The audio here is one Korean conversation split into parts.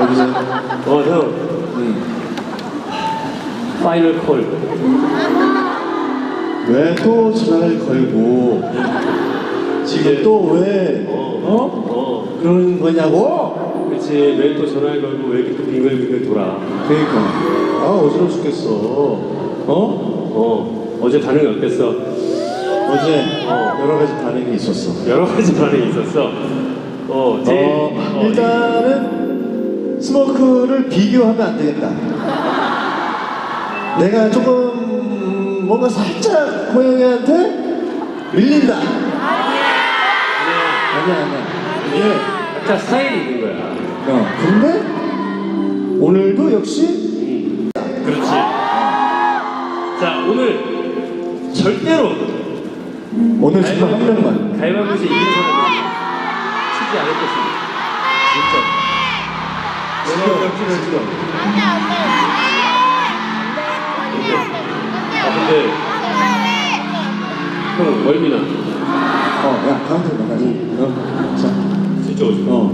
여기서 어, 형. 음. 파이널 콜. 왜 또 전화를 걸고 지금 또왜 어. 어? 어. 그러는 거냐고? 그렇지. 왜 또 전화를 걸고 왜 이렇게 또 빙글빙글 돌아. 그러니까 아 어지러워 죽겠어 어? 어. 어제 반응이 어땠어? 어제 여러 가지 반응이 있었어 여러 가지 반응이 있었어. 어, 제일. 어, 어, 일단은 스모크를 비교하면 안 되겠다 내가 조금 뭔가 살짝 고양이한테 밀린다 아니야. 아니야 아니야 이게 각자 스타일이 있는 거야. 어, 근데 오늘도 역시 그렇지. 자, 오늘 절대로 오늘 정말 한 명만 가위바위보에서 이긴 사람은 치지 않을 것입니다. 진짜. 아, 근데 형 멀미나. 어야 가운데 나가지 어? 자 진짜 오지. 어.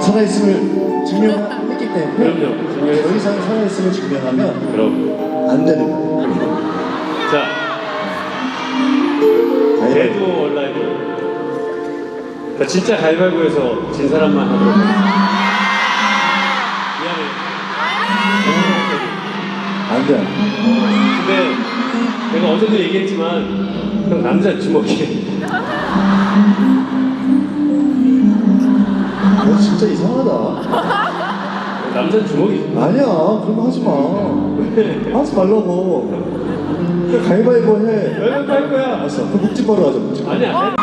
살아있음을 증명했기 때문에 그럼요. 증명했어. 더 이상 살아있음을 증명하면 그럼. 안 되는 거야 자, 온라이브. 자, 진짜 가위바위보에서 진 사람만 하도록 하겠습니다. 미안해. 안 돼. 근데 내가 어제도 얘기했지만 형 남자 주먹이 너 진짜 이상하다. 남자 주먹이 아니야, 그런 거 하지 마. 하지 말라고. 그냥 가위바위보 해. 가위바위보 할 거야. 알았어. 그 묵찌바로 하자, 묵찌바. 아니야.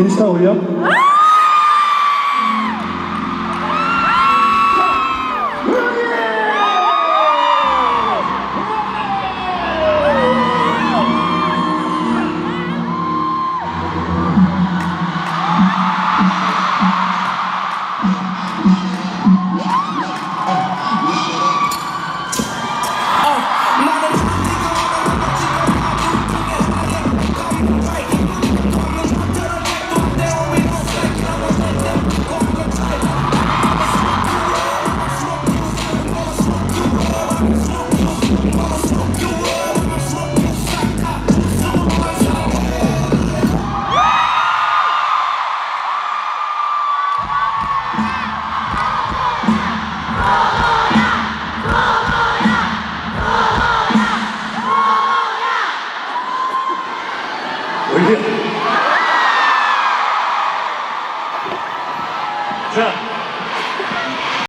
인스타 올려? 올려. 자,